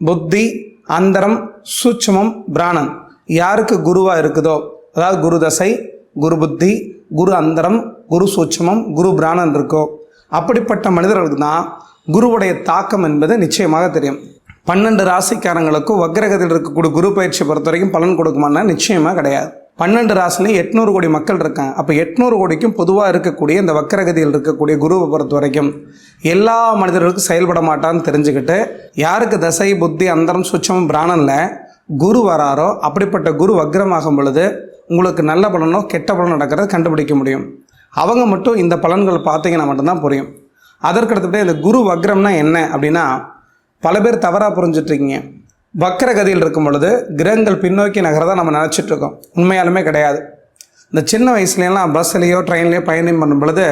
புத்தி அந்தரம் சூட்சுமம் பிராணன் யாருக்கு குருவாக இருக்குதோ அதாவது குரு தசை குரு புத்தி குரு அந்தரம் குரு சூட்சுமம் குரு பிராணன் இருக்கோ அப்படிப்பட்ட மனிதர்களுக்கு தான் குருவுடைய தாக்கம் என்பது நிச்சயமாக தெரியும். பன்னெண்டு ராசிக்காரங்களுக்கும் வக்ரகத்தில் இருக்கக்கூடிய குரு பயிற்சி பொறுத்த வரைக்கும் பலன் கொடுக்குமானா நிச்சயமாக கிடையாது. பன்னெண்டு ராசிலையும் எட்நூறு கோடி மக்கள் இருக்காங்க. அப்போ எட்நூறு கோடிக்கும் பொதுவாக இருக்கக்கூடிய இந்த வக்கரகதியில் இருக்கக்கூடிய குருவை பொறுத்த வரைக்கும் எல்லா மனிதர்களுக்கும் செயல்பட மாட்டான்னு தெரிஞ்சுக்கிட்டு யாருக்கு தசை புத்தி அந்தரம் சுச்சமும் பிராணனில் குரு வராரோ அப்படிப்பட்ட குரு வக்ரமாகும் பொழுது உங்களுக்கு நல்ல பலனோ கெட்ட பலனோ நடக்கிறத கண்டுபிடிக்க முடியும். அவங்க மட்டும் இந்த பலன்கள் பார்த்தீங்கன்னா மட்டும்தான் புரியும். அதற்கடுத்தபடி இந்த குரு வக்ரம்னா என்ன அப்படின்னா பல பேர் தவறாக புரிஞ்சிட்ருக்கீங்க வக்கரகதியில் இருக்கும் பொழுது கிரகங்கள் பின்னோக்கி நகரதா நம்ம நினச்சிட்டு இருக்கோம். உண்மையாலுமே கிடையாது. இந்த சின்ன வயசுலலாம் பஸ்லேயோ ட்ரெயின்லேயோ பயணம் பண்ணும் பொழுது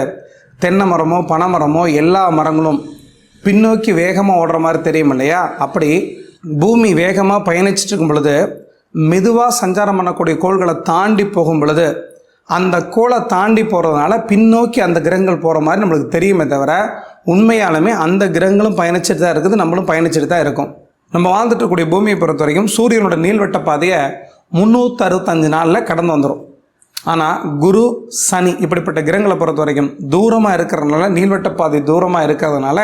தென்னை மரமோ பனை மரமோ எல்லா மரங்களும் பின்னோக்கி வேகமாக ஓடுற மாதிரி தெரியும் இல்லையா? அப்படி பூமி வேகமாக பயணிச்சுட்டு இருக்கும் பொழுது மெதுவாக சஞ்சாரம் பண்ணக்கூடிய கோள்களை தாண்டி போகும் பொழுது அந்த கோளை தாண்டி போகிறதுனால பின்னோக்கி அந்த கிரகங்கள் போகிற மாதிரி நம்மளுக்கு தெரியுமே தவிர உண்மையாலுமே அந்த கிரகங்களும் பயணிச்சுட்டு தான் இருக்குது நம்மளும் பயணிச்சுட்டு தான் இருக்கும். நம்ம வாழ்ந்துட்டு இருக்கக்கூடிய பூமியை பொறுத்த வரைக்கும் சூரியனோட நீள்வட்ட பாதையை முந்நூற்றி அறுபத்தஞ்சு நாளில் கடந்து வந்துடும் ஆனால் குரு சனி இப்படிப்பட்ட கிரகங்களை பொறுத்த வரைக்கும் தூரமாக இருக்கிறதுனால நீள்வட்ட பாதை தூரமாக இருக்கிறதுனால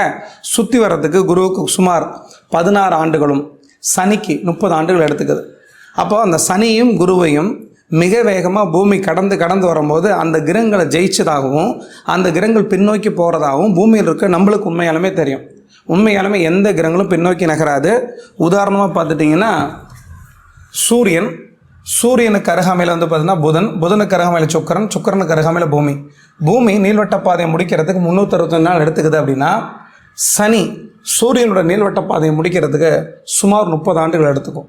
சுற்றி வர்றதுக்கு குருவுக்கு சுமார் பதினாறு ஆண்டுகளும் சனிக்கு முப்பது ஆண்டுகள் எடுத்துக்குது. அப்போ அந்த சனியும் குருவையும் மிக வேகமாக பூமி கடந்து கடந்து வரும்போது அந்த கிரகங்களை ஜெயிச்சதாகவும் அந்த கிரகங்கள் பின்னோக்கி போகிறதாகவும் பூமியில் இருக்க நம்மளுக்கு உண்மையாலுமே தெரியும். உண்மையாலுமே எந்த கிரகங்களும் பின்னோக்கி நகராது. உதாரணமாக பார்த்துட்டிங்கன்னா சூரியன் சூரியனுக்கு அருகாமையில் வந்து பார்த்தீங்கன்னா புதன் புதனுக்கு அருகாமையில் சுக்கரன் சுக்கரனுக்கு அருகாமையில் பூமி. பூமி நீள்வட்ட பாதையை முடிக்கிறதுக்கு முந்நூற்றறுபத்தஞ்சு நாள் எடுத்துக்குது அப்படின்னா சனி சூரியனோட நீள்வட்ட பாதையை முடிக்கிறதுக்கு சுமார் முப்பது ஆண்டுகள் எடுத்துக்கும்.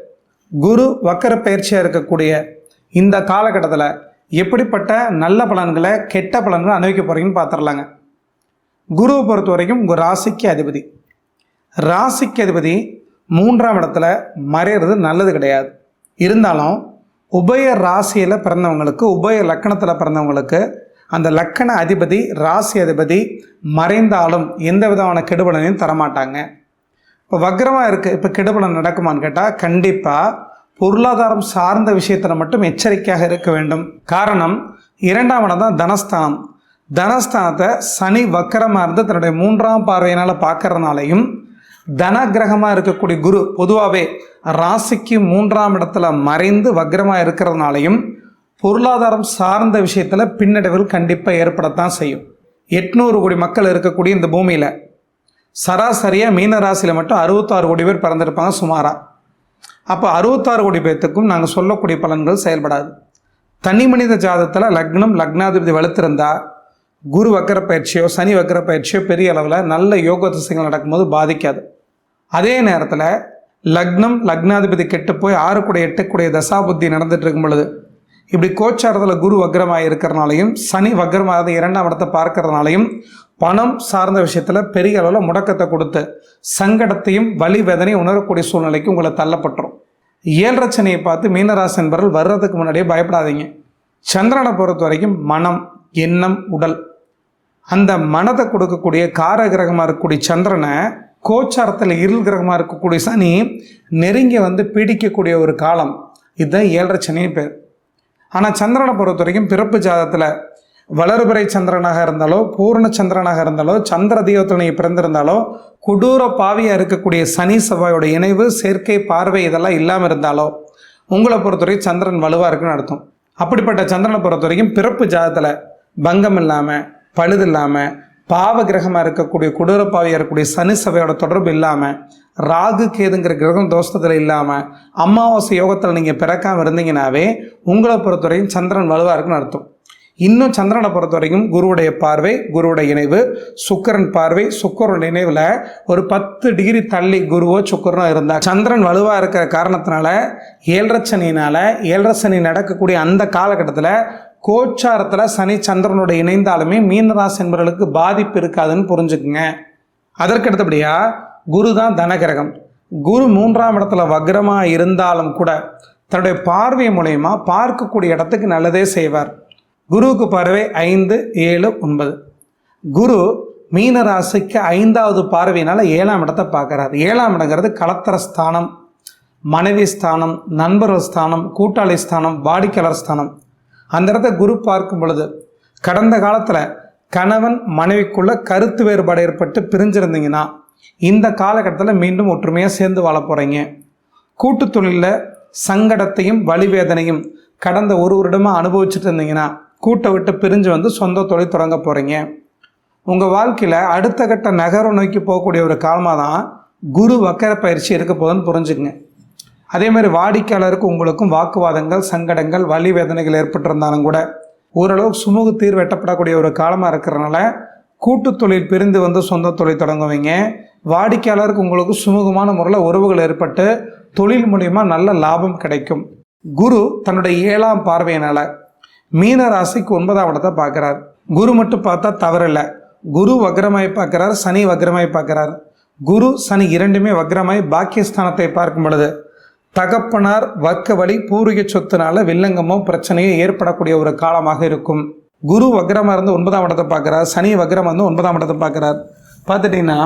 குரு வக்கர பயிற்சியாக இருக்கக்கூடிய இந்த காலகட்டத்தில் எப்படிப்பட்ட நல்ல பலன்களை கெட்ட பலன்களை அனுபவிக்க போகிறீங்கன்னு பார்த்துடலாங்க குருவை பொறுத்த வரைக்கும் உங்கள் ராசிக்கு அதிபதி. ராசிக்கு அதிபதி மூன்றாம் இடத்துல மறையிறது நல்லது கிடையாது. இருந்தாலும் உபய ராசியில் பிறந்தவங்களுக்கு உபய லக்கணத்தில் பிறந்தவங்களுக்கு அந்த லக்கண அதிபதி ராசி அதிபதி மறைந்தாலும் எந்த விதமான கெடுபலனையும் தரமாட்டாங்க. இப்போ வக்ரமாக இருக்குது இப்போ கெடுபலம் நடக்குமான்னு கேட்டால் கண்டிப்பாக பொருளாதாரம் சார்ந்த விஷயத்தில் மட்டும் எச்சரிக்கையாக இருக்க வேண்டும். காரணம் இரண்டாம் இடம் தான் தனஸ்தானம். தனஸ்தானத்தை சனி வக்கரமாக இருந்து தன்னுடைய மூன்றாம் பார்வையினால் பார்க்கறதுனாலையும் தன கிரகமாக இருக்கக்கூடிய குரு பொதுவாகவே ராசிக்கு மூன்றாம் இடத்துல மறைந்து வக்ரமாக இருக்கிறதுனாலையும் பொருளாதாரம் சார்ந்த விஷயத்தில் பின்னடைவுகள் கண்டிப்பாக ஏற்படத்தான் செய்யும். எட்நூறு கோடி மக்கள் இருக்கக்கூடிய இந்த பூமியில். சராசரியாக மீன ராசியில் மட்டும் அறுபத்தாறு கோடி பேர் பிறந்திருப்பாங்க சுமாராக அப்போ அறுபத்தாறு கோடி பேர்த்துக்கும் நாங்கள் சொல்லக்கூடிய பலன்கள் செயல்படாது. தனி மனித ஜாதத்தில் லக்னம் லக்னாதிபதி வலுத்திருந்தா குரு வக்கர பயிற்சியோ சனி வக்கர பயிற்சியோ பெரிய அளவில் நல்ல யோக திசைகள் நடக்கும்போது பாதிக்காது. அதே நேரத்தில் லக்னம் லக்னாதிபதி கெட்டு போய் ஆறு கூட எட்டு கூடிய தசாபுத்தி நடந்துட்டு இருக்கும் பொழுது இப்படி கோச்சாரத்தில் குரு வக்ரமாக இருக்கிறனாலையும் சனி வக்ரமாக இரண்டாம் இடத்தை பார்க்கறதுனாலையும் பணம் சார்ந்த விஷயத்தில் பெரிய அளவில் முடக்கத்தை கொடுத்து சங்கடத்தையும் வலி வேதனையும் உணரக்கூடிய சூழ்நிலைக்கு உங்களை தள்ளப்பட்டுரும். ஏழரச்சனையை பார்த்து மீனராசி என்பவர்கள் வர்றதுக்கு முன்னாடியே பயப்படாதீங்க. சந்திரனை பொறுத்த வரைக்கும் மனம் எண்ணம் உடல். அந்த மனதை கொடுக்கக்கூடிய கார கிரகமாக இருக்கக்கூடிய சந்திரனை கோச்சாரத்தில் இருள் கிரகமாக இருக்கக்கூடிய சனி நெருங்கி வந்து பிடிக்கக்கூடிய ஒரு காலம். இதுதான் ஏழரை சனின்னு பேர். ஆனால் சந்திரனை பொறுத்த வரைக்கும் பிறப்பு ஜாதத்தில் வளர்பிறை சந்திரனாக இருந்தாலோ பூர்ண சந்திரனாக இருந்தாலோ சந்திர தெய்வத்தில் நீங்கள் பிறந்திருந்தாலோ கொடூர பாவியாக இருக்கக்கூடிய சனி செவ்வாயோட இணைவு சேர்க்கை பார்வை இதெல்லாம் இல்லாமல் இருந்தாலோ உங்களை பொறுத்தவரை சந்திரன் வலுவாக இருக்குன்னு அர்த்தம். அப்படிப்பட்ட சந்திரனை பொறுத்த வரைக்கும் பிறப்பு ஜாதத்தில் பங்கம் இல்லாமல் பழுது இல்லாமல் பாவ கிரகமாக இருக்கக்கூடிய கொடூர பாவியாக இருக்கக்கூடிய சனி சபையோட தொடர்பு இல்லாமல் ராகு கேதுங்கிற கிரகம் தோஷத்தில் இல்லாமல் அமாவாசை யோகத்தில் நீங்கள் பிறக்காமல் இருந்தீங்கன்னாவே உங்களை பொறுத்தவரைக்கும் சந்திரன் வலுவாக இருக்குன்னு அர்த்தம். இன்னும் சந்திரனை பொறுத்த வரைக்கும் குருவுடைய பார்வை குருவுடைய இணைவு சுக்கரன் பார்வை சுக்கரன் இணைவில் ஒரு பத்து டிகிரி தள்ளி குருவோ சுக்கரனோ இருந்தால் சந்திரன் வலுவாக இருக்கிற காரணத்தினால ஏழரச்சனினால் ஏழரசனி நடக்கக்கூடிய அந்த காலகட்டத்தில் கோச்சாரத்தில் சனி சந்திரனோட இணைந்தாலுமே மீனராசி என்பவர்களுக்கு பாதிப்பு இருக்காதுன்னு புரிஞ்சுக்குங்க. அதற்கு அடுத்தபடியாக குரு தான் தனகிரகம். குரு மூன்றாம் இடத்துல வக்ரமாக இருந்தாலும் கூட தன்னுடைய பார்வை மூலயமா பார்க்கக்கூடிய இடத்துக்கு நல்லதே செய்வார். குருவுக்கு பார்வை ஐந்து ஏழு ஒன்பது. குரு மீன ராசிக்கு ஐந்தாவது பார்வையினால் ஏழாம் இடத்தை பார்க்குறாரு. ஏழாம் இடங்கிறது கலத்தர ஸ்தானம் மனைவி ஸ்தானம் நண்பர்கள் ஸ்தானம் கூட்டாளி ஸ்தானம் வாடிக்கையாளர் ஸ்தானம். அந்த இடத்த குரு பார்க்கும் பொழுது கடந்த காலத்தில் கணவன் மனைவிக்குள்ள கருத்து வேறுபாடு ஏற்பட்டு பிரிஞ்சிருந்தீங்கன்னா இந்த காலகட்டத்தில் மீண்டும் ஒற்றுமையாக சேர்ந்து வாழ போகிறீங்க கூட்டு தொழிலில் சங்கடத்தையும் வலிவேதனையும் கடந்த ஒரு வருடமாக அனுபவிச்சுட்டு இருந்தீங்கன்னா கூட்டை விட்டு பிரிஞ்சு வந்து சொந்த தொழில் தொடங்க போகிறீங்க உங்கள் வாழ்க்கையில் அடுத்த கட்ட நகரம் நோக்கி போகக்கூடிய ஒரு காலமாக தான் குரு வக்கர பயிற்சி இருக்க போதுன்னு புரிஞ்சுக்குங்க. அதே மாதிரி வாடிக்கையாளருக்கு உங்களுக்கும் வாக்குவாதங்கள் சங்கடங்கள் வலி வேதனைகள் ஏற்பட்டிருந்தாலும் கூட ஓரளவுக்கு சுமூக தீர்வு எட்டப்படக்கூடிய ஒரு காலமாக இருக்கிறனால கூட்டு தொழில் பிரிந்து வந்து சொந்த தொழில் தொடங்குவீங்க. வாடிக்கையாளருக்கு உங்களுக்கு சுமூகமான முறையில் உறவுகள் ஏற்பட்டு தொழில் மூலியமாக நல்ல லாபம் கிடைக்கும். குரு தன்னுடைய ஏழாம் பார்வையினால் மீன ராசிக்கு ஒன்பதாம் இடத்தை பார்க்குறார். குரு மட்டும் பார்த்தா தவறில்லை. குரு வக்ரமாய் பார்க்குறார் சனி வக்ரமாய் பார்க்குறார். குரு சனி இரண்டுமே வக்ரமாய் பாக்கியஸ்தானத்தை பார்க்கும் பொழுது தகப்பனார் வர்க்க வழி பூர்வீக சொத்துனால வில்லங்கமோ பிரச்சனையோ ஏற்படக்கூடிய ஒரு காலமாக இருக்கும். குரு வக்ரமாக இருந்து ஒன்பதாம் இடத்தை பார்க்குறார் சனி வக்ரமாக வந்து ஒன்பதாம் இடத்தை பார்க்குறார். பார்த்துட்டிங்கன்னா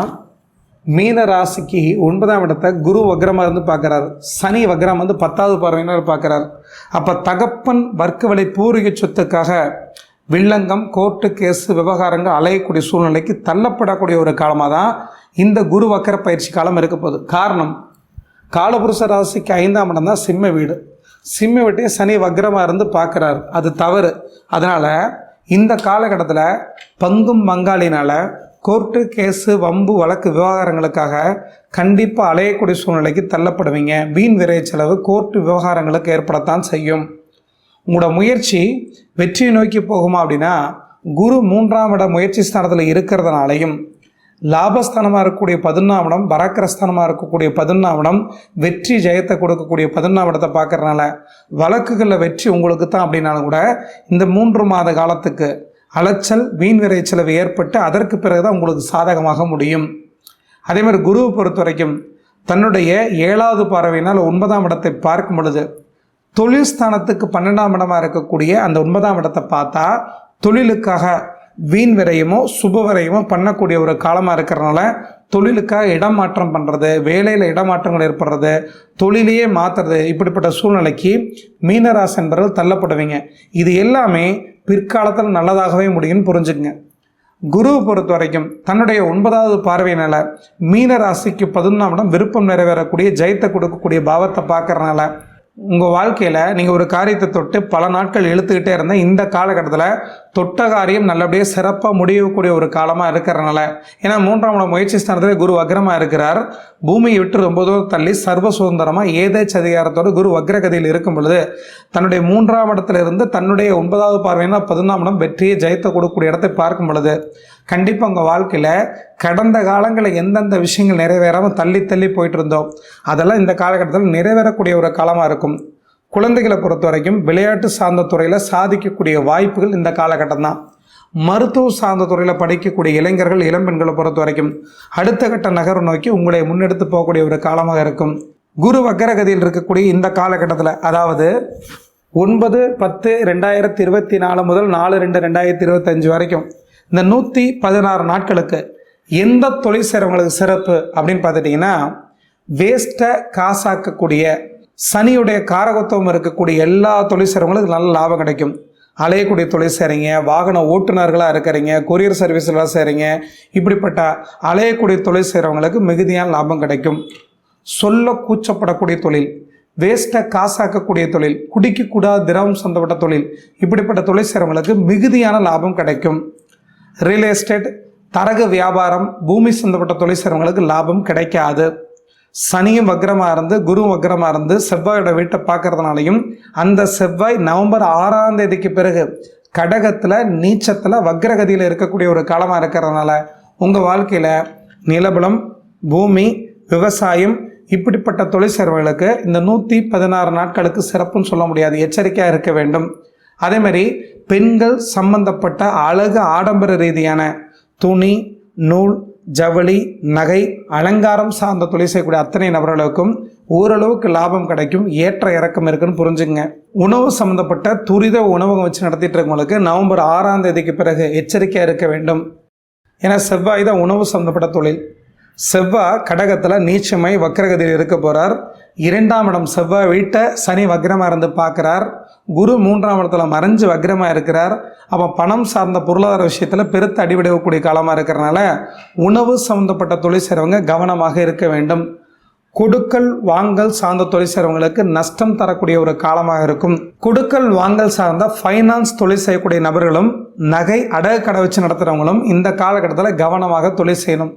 மீன ராசிக்கு ஒன்பதாம் இடத்தை குரு வக்ரமாக இருந்து பார்க்குறாரு. சனி வக்ரம் வந்து பத்தாவது பார்வையினர் பார்க்குறாரு. அப்போ தகப்பன் வர்க்க விலை பூர்வீக சொத்துக்காக வில்லங்கம் கோர்ட்டு கேஸு விவகாரங்கள் அலையக்கூடிய சூழ்நிலைக்கு தள்ளப்படக்கூடிய ஒரு காலமாக தான் இந்த குரு வக்கர பயிற்சி காலம் இருக்க போகுது. காரணம் காலபுருஷ ராசிக்கு ஐந்தாம் இடம் தான் சிம்ம வீடு. சிம்ம வீட்டையும் சனி வக்ரமாக இருந்து பார்க்குறாரு. அது தவறு. அதனால் இந்த காலகட்டத்தில் பங்கும் பங்காளினால் கோர்ட்டு கேஸு வம்பு வழக்கு விவகாரங்களுக்காக கண்டிப்பாக அலையக்கூடிய சூழ்நிலைக்கு தள்ளப்படுவீங்க. வீண் விரை செலவு கோர்ட்டு விவகாரங்களுக்கு ஏற்படத்தான் செய்யும். உங்களோட முயற்சி வெற்றியை நோக்கி போகுமா அப்படின்னா குரு மூன்றாம் இட முயற்சி ஸ்தானத்தில் இருக்கிறதுனாலையும் லாபஸ்தானமாக இருக்கக்கூடிய பதினொன்றாம் இடம் பராக்கிரஸ்தானமாக இருக்கக்கூடிய பதினொன்றாம் இடம் வெற்றி ஜெயத்தை கொடுக்கக்கூடிய பதினொன்றாம் இடத்தை பார்க்கறனால வழக்குகளில் வெற்றி உங்களுக்கு தான் அப்படின்னாலும் கூட இந்த மூன்று மாத காலத்துக்கு அலைச்சல் வீண் விரைச்சலவு ஏற்பட்டு அதற்கு பிறகு தான் உங்களுக்கு சாதகமாக முடியும். அதே மாதிரி குருவை பொறுத்த வரைக்கும் தன்னுடைய ஏழாவது பார்வையினால் ஒன்பதாம் இடத்தை பார்க்கும் பொழுது தொழில் ஸ்தானத்துக்கு பன்னெண்டாம் இடமாக இருக்கக்கூடிய அந்த ஒன்பதாம் இடத்தை பார்த்தா தொழிலுக்காக வீண் விரயமோ சுப விரயமோ பண்ணக்கூடிய ஒரு காலமாக இருக்கிறனால தொழிலுக்காக இடமாற்றம் பண்ணுறது வேலையில் இடமாற்றங்கள் ஏற்படுறது தொழிலையே மாற்றுறது இப்படிப்பட்ட சூழ்நிலைக்கு மீனராசி என்பவர்கள் தள்ளப்படுவீங்க. இது எல்லாமே பிற்காலத்தில் நல்லதாகவே முடியும்னு புரிஞ்சுக்குங்க. குருவை பொறுத்த வரைக்கும் தன்னுடைய ஒன்பதாவது பார்வையினால மீன ராசிக்கு பதினொன்றாம் இடம் விருப்பம் நிறைவேறக்கூடிய ஜெயத்தை கொடுக்கக்கூடிய பாவத்தை பார்க்கறனால உங்கள் வாழ்க்கையில் நீங்கள் ஒரு காரியத்தை தொட்டு பல நாட்கள் இழுத்துக்கிட்டே இருந்தால் இந்த காலகட்டத்தில் தொட்ட காரியம் நல்லபடியாக சிறப்பாக முடியக்கூடிய ஒரு காலமாக இருக்கிறனால ஏன்னா மூன்றாம் இடம் முயற்சி ஸ்தானத்தில் குரு வக்ரமாக இருக்கிறார். பூமியை விட்டு ரொம்ப தூரம் தள்ளி சர்வ சுதந்திரமாக ஏதேச்ச அதிகாரத்தோடு குரு வக்ரகதியில் இருக்கும் பொழுது தன்னுடைய மூன்றாம் இடத்துல இருந்து தன்னுடைய ஒன்பதாவது பார்வையினா பதினொன்றாம் இடம் வெற்றியை ஜெயத்தை கொடுக்கக்கூடிய இடத்தை பார்க்கும் பொழுது கண்டிப்பாக உங்கள் வாழ்க்கையில் கடந்த காலங்களில் எந்தெந்த விஷயங்கள் நிறைவேறாமல் தள்ளி தள்ளி போயிட்டு இருந்தோம் அதெல்லாம் இந்த காலகட்டத்தில் நிறைவேறக்கூடிய ஒரு காலமாக இருக்கும். குழந்தைகளை பொறுத்த வரைக்கும் விளையாட்டு சார்ந்த துறையில் சாதிக்கக்கூடிய வாய்ப்புகள் இந்த காலகட்டம் தான். மருத்துவ சார்ந்த துறையில் படிக்கக்கூடிய இளைஞர்கள் இளம்பெண்களை பொறுத்த வரைக்கும் அடுத்த கட்ட நகரம் நோக்கி உங்களை முன்னெடுத்து போகக்கூடிய ஒரு காலமாக இருக்கும். குரு வக்கரகதியில் இருக்கக்கூடிய இந்த காலகட்டத்தில் அதாவது ஒன்பது பத்து ரெண்டாயிரத்தி இருபத்தி நாலு முதல் நாலு ரெண்டு ரெண்டாயிரத்தி இருபத்தஞ்சு வரைக்கும் இந்த நூற்றி பதினாறு நாட்களுக்கு எந்த தொழில் செய்கிறவங்களுக்கு சிறப்பு அப்படின்னு பார்த்துட்டிங்கன்னா வேஸ்ட்டை காசாக்கக்கூடிய சனியுடைய காரகத்துவம் இருக்கக்கூடிய எல்லா தொழில் செய்கிறவங்களுக்கு நல்ல லாபம் கிடைக்கும். அலையக்கூடிய தொழில் செய்கிறீங்க வாகன ஓட்டுநர்களாக இருக்கிறீங்க கொரியர் சர்வீஸ்லாம் செய்கிறீங்க இப்படிப்பட்ட அலையக்கூடிய தொழில் செய்கிறவங்களுக்கு மிகுதியான லாபம் கிடைக்கும். சொல்ல கூச்சப்படக்கூடிய தொழில் வேஸ்ட்டை காசாக்கக்கூடிய தொழில் குடிக்கக்கூடாத திரவம் சொந்தப்பட்ட தொழில் இப்படிப்பட்ட தொழில் செய்கிறவங்களுக்கு மிகுதியான லாபம் கிடைக்கும். ரியல் எஸ்டேட் தரகு வியாபாரம் பூமி சந்தப்பட்ட தொழில் செய்கிறவங்களுக்கு லாபம் கிடைக்காது. சனியும் வக்ரமாக இருந்து குருவும் வக்ரமாக இருந்து செவ்வாயோட வீட்டை பார்க்கறதுனாலையும் அந்த செவ்வாய் நவம்பர் ஆறாம் தேதிக்கு பிறகு கடகத்தில் நீச்சத்தில் வக்ரகதியில் இருக்கக்கூடிய ஒரு காலமாக இருக்கிறதுனால உங்கள் வாழ்க்கையில் நிலபலம் பூமி விவசாயம் இப்படிப்பட்ட தொழில் செய்கிறவர்களுக்கு இந்த நூற்றி பதினாறு நாட்களுக்கு சிறப்புன்னு சொல்ல முடியாது. எச்சரிக்கையாக இருக்க வேண்டும். அதே மாதிரி பெண்கள் சம்பந்தப்பட்ட அழகு ஆடம்பர ரீதியான துணி நூல் ஜவுளி நகை அலங்காரம் சார்ந்த தொழில் செய்யக்கூடிய அத்தனை நபர்களுக்கும் ஓரளவுக்கு லாபம் கிடைக்கும் ஏற்ற இறக்கம் இருக்குன்னு புரிஞ்சுங்க உணவு சம்மந்தப்பட்ட துரித உணவகம் வச்சு நடத்திட்டு இருக்கவங்களுக்கு நவம்பர் ஆறாம் தேதிக்கு பிறகு எச்சரிக்கையாக இருக்க வேண்டும். ஏன்னா செவ்வாய் தான் உணவு சம்மந்தப்பட்ட தொழில். செவ்வாய் கடகத்தில் நீச்சமை வக்கரகதியில் இருக்க போகிறார் இரண்டாம் இடம் செவ்வாய் வீட்டை சனி வக்ரமாக இருந்து பார்க்குறார். குரு மூன்றாம் இடத்துல மறைஞ்சு வக்ரமாக இருக்கிறார். அப்போ பணம் சார்ந்த பொருளாதார விஷயத்தில் பெருத்த அடிபடக்கூடிய காலமாக இருக்கிறனால உணவு சம்மந்தப்பட்ட தொழில் செய்கிறவங்க கவனமாக இருக்க வேண்டும். கொடுக்கல் வாங்கல் சார்ந்த தொழில் செய்கிறவங்களுக்கு நஷ்டம் தரக்கூடிய ஒரு காலமாக இருக்கும். கொடுக்கல் வாங்கல் சார்ந்த ஃபைனான்ஸ் தொழில் செய்யக்கூடிய நபர்களும் நகை அடகு கடை வச்சு நடத்துகிறவங்களும் இந்த காலகட்டத்தில் கவனமாக தொழில் செய்யணும்.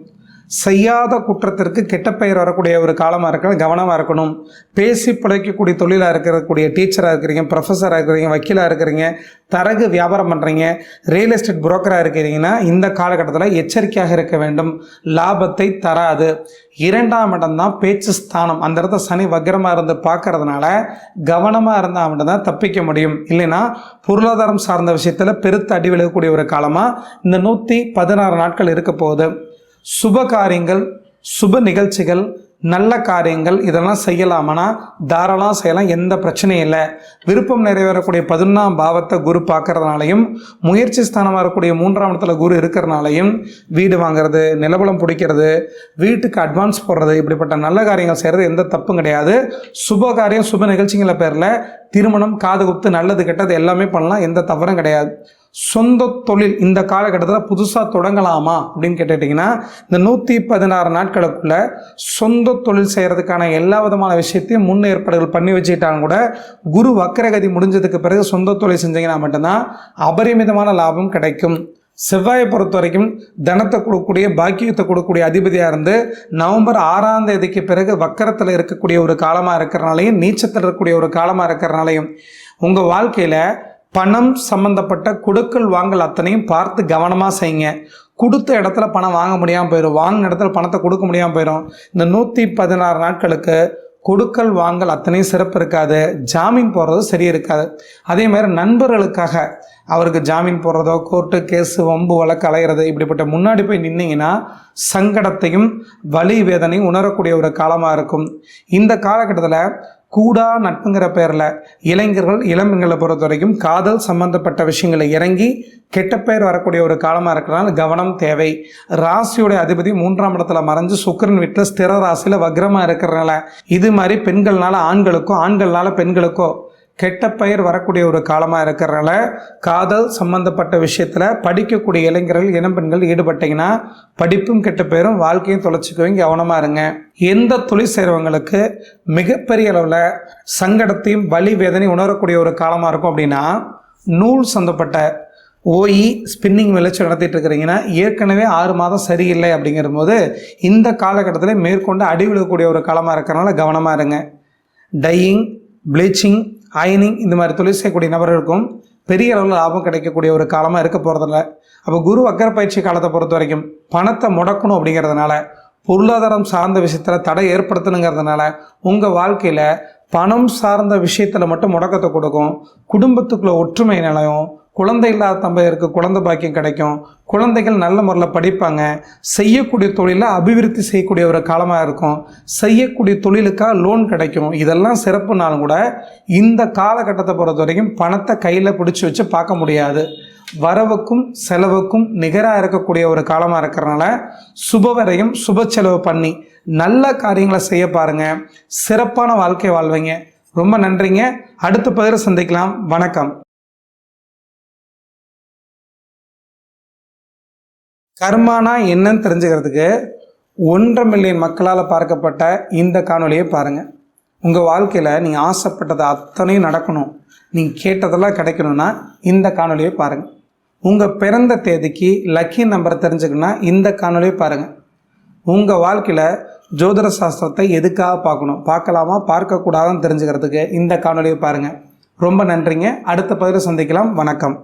செய்யாத குற்றத்திற்கு கெட்ட பெயர் வரக்கூடிய ஒரு காலமாக இருக்கணும் கவனமாக இருக்கணும். பேசி பிழைக்கக்கூடிய தொழிலாக இருக்கக்கூடிய டீச்சராக இருக்கிறீங்க ப்ரொஃபஸராக இருக்கிறீங்க வக்கீலாக இருக்கிறீங்க தரகு வியாபாரம் பண்ணுறீங்க ரியல் எஸ்டேட் புரோக்கராக இருக்கிறீங்கன்னா இந்த காலகட்டத்தில் எச்சரிக்கையாக இருக்க வேண்டும். லாபத்தை தராது. இரண்டாம் இடம் தான் பேச்சு ஸ்தானம். அந்த இடத்த சனி வக்கரமாக இருந்து பார்க்கறதுனால கவனமாக இருந்தால் மட்டும்தான் தப்பிக்க முடியும். இல்லைன்னா பொருளாதாரம் சார்ந்த விஷயத்தில் பெருத்து அடி விழுகக்கூடிய ஒரு காலமாக இந்த நூற்றி பதினாறு நாட்கள் இருக்க போகுது. சுப காரியங்கள் சுப நிகழ்ச்சிகள் நல்ல காரியங்கள் இதெல்லாம் செய்யலாமனா? தாராளம் செய்யலாம் எந்த பிரச்சனையும் இல்லை. விருப்பம் நிறைவேறக்கூடிய பதினொன்றாம் பாவத்தை குரு பார்க்கறதுனாலையும் முயற்சி ஸ்தானமாக இருக்கக்கூடிய மூன்றாம் இடத்துல குரு இருக்கிறதுனாலையும் வீடு வாங்குறது நிலபலம் பிடிக்கிறது வீட்டுக்கு அட்வான்ஸ் போடுறது இப்படிப்பட்ட நல்ல காரியங்கள் செய்கிறது எந்த தப்பும் கிடையாது. சுப காரியம் சுப நிகழ்ச்சிங்கள பேரில் திருமணம் காது குத்து நல்லது கெட்டது எல்லாமே பண்ணலாம் எந்த தவறும் கிடையாது. சொந்த தொழில் இந்த காலகட்டத்தில் புதுசாக தொடங்கலாமா அப்படின்னு கேட்டுட்டிங்கன்னா இந்த நூற்றி பதினாறு நாட்களுக்குள்ளே சொந்த தொழில் செய்கிறதுக்கான எல்லா விதமான விஷயத்தையும் முன் ஏற்பாடுகள் பண்ணி வச்சுக்கிட்டாலும் கூட குரு வக்கரகதி முடிஞ்சதுக்கு பிறகு சொந்த தொழில் செஞ்சீங்கன்னா மட்டும்தான் அபரிமிதமான லாபம் கிடைக்கும். செவ்வாயை பொறுத்த வரைக்கும் தனத்தை கொடுக்கக்கூடிய பாக்கியத்தை கொடுக்கக்கூடிய அதிபதியாக இருந்து நவம்பர் ஆறாம் தேதிக்கு பிறகு வக்கரத்தில் இருக்கக்கூடிய ஒரு காலமாக இருக்கிறனாலையும் நீச்சத்தில் இருக்கக்கூடிய ஒரு காலமாக இருக்கிறனாலையும் உங்கள் வாழ்க்கையில் பணம் சம்மந்தப்பட்ட கொடுக்கல் வாங்கல் அத்தனையும் பார்த்து கவனமாக செய்யுங்க. கொடுத்த இடத்துல பணம் வாங்க முடியாமல் போயிடும் வாங்கின இடத்துல பணத்தை கொடுக்க முடியாமல் போயிடும் இந்த நூற்றி பதினாறு நாட்களுக்கு கொடுக்கல் வாங்கல் அத்தனையும் சிறப்பு இருக்காது. ஜாமீன் போடுறது சரி இருக்காது. அதே மாதிரி நண்பர்களுக்காக அவருக்கு ஜாமீன் போடுறதோ கோர்ட்டு கேஸு வம்பு வழக்கு அலையிறது இப்படிப்பட்ட முன்னாடி போய் நின்னீங்கன்னா சங்கடத்தையும் வலி வேதனையும் உணரக்கூடிய ஒரு காலமாக இருக்கும். இந்த காலகட்டத்தில் கூடா நட்புங்கிற பேரில் இளைஞர்கள் இளம்பெண்களை பொறுத்த வரைக்கும் காதல் சம்பந்தப்பட்ட விஷயங்களை இறங்கி கெட்ட பெயர் வரக்கூடிய ஒரு காலமாக இருக்கிறனால கவனம் தேவை. ராசியோட அதிபதி மூன்றாம் இடத்துல மறைஞ்சு சுக்கிரன் வீட்டில் ஸ்திர ராசியில் வக்ரமாக இருக்கிறனால இது மாதிரி பெண்கள்னால ஆண்களுக்கோ ஆண்கள்னால பெண்களுக்கோ கெட்ட பெயர் வரக்கூடிய ஒரு காலமாக இருக்கிறனால காதல் சம்பந்தப்பட்ட விஷயத்தில் படிக்கக்கூடிய இளைஞர்கள் இளம்பெண்கள் ஈடுபட்டீங்கன்னா படிப்பும் கெட்ட பெயரும் வாழ்க்கையும் தொலைச்சிக்குவீங்க. கவனமாக இருங்க. எந்த தொழில் செய்கிறவங்களுக்கு மிகப்பெரிய அளவில் சங்கடத்தையும் வலி வேதனையும் உணரக்கூடிய ஒரு காலமாக இருக்கும் அப்படின்னா நூல் சம்மந்தப்பட்ட ஓஇ ஸ்பின்னிங் விளைச்சல் நடத்திட்டு இருக்கிறீங்கன்னா ஏற்கனவே ஆறு மாதம் சரியில்லை அப்படிங்கிற போது இந்த காலகட்டத்தில் மேற்கொண்டு அடி விழக்கூடிய ஒரு காலமாக இருக்கிறனால கவனமாக இருங்க. டையிங் ப்ளீச்சிங் அயனிங் இந்த மாதிரி தொழில் செய்யக்கூடிய நபர்களுக்கும் பெரிய அளவில் லாபம் கிடைக்கக்கூடிய ஒரு காலமாக இருக்க போகிறதில்ல அப்போ குரு வக்கர பயிற்சி காலத்தை பொறுத்த வரைக்கும் பணத்தை முடக்கணும் அப்படிங்கிறதுனால பொருளாதாரம் சார்ந்த விஷயத்தில் தடை ஏற்படுத்தணுங்கிறதுனால உங்கள் வாழ்க்கையில் பணம் சார்ந்த விஷயத்தில் மட்டும் முடக்கத்தை கொடுக்கும் குடும்பத்துக்குள்ள ஒற்றுமை நிலையும் குழந்தை இல்லாத தம்பதியருக்கு குழந்தை பாக்கியம் கிடைக்கும். குழந்தைகள் நல்ல முறையில் படிப்பாங்க. செய்யக்கூடிய தொழிலை அபிவிருத்தி செய்யக்கூடிய ஒரு காலமாக இருக்கும். செய்யக்கூடிய தொழிலுக்காக லோன் கிடைக்கும். இதெல்லாம் சிறப்புனாலும் கூட இந்த காலகட்டத்தை பொறுத்த வரைக்கும் பணத்தை கையில் பிடிச்சி வச்சு பார்க்க முடியாது. வரவுக்கும் செலவுக்கும் நிகராக இருக்கக்கூடிய ஒரு காலமாக இருக்கிறனால சுபவரையும் சுப செலவு பண்ணி நல்ல காரியங்களை செய்ய பாருங்கள் சிறப்பான வாழ்க்கை வாழ்வீங்க. ரொம்ப நன்றிங்க. அடுத்த பதில் சந்திக்கலாம். வணக்கம். கர்மானா என்னன்னு தெரிஞ்சுக்கிறதுக்கு ஒன்றரை மில்லியன் மக்களால் பார்க்கப்பட்ட இந்த காணொலியை பாருங்கள் உங்கள் வாழ்க்கையில் நீங்கள் ஆசைப்பட்டது அத்தனையும் நடக்கணும். நீங்கள் கேட்டதெல்லாம் கிடைக்கணும்னா இந்த காணொலியை பாருங்கள் உங்கள் பிறந்த தேதிக்கு லக்கி நம்பர் தெரிஞ்சுக்கணுன்னா இந்த காணொலியை பாருங்கள் உங்கள் வாழ்க்கையில் ஜோதிட சாஸ்திரத்தை எதுக்காக பார்க்கணும்? பார்க்கலாமா? பார்க்கக்கூடாதுன்னு தெரிஞ்சுக்கிறதுக்கு இந்த காணொலியை பாருங்கள் ரொம்ப நன்றிங்க. அடுத்த பதிவில் சந்திக்கலாம். வணக்கம்.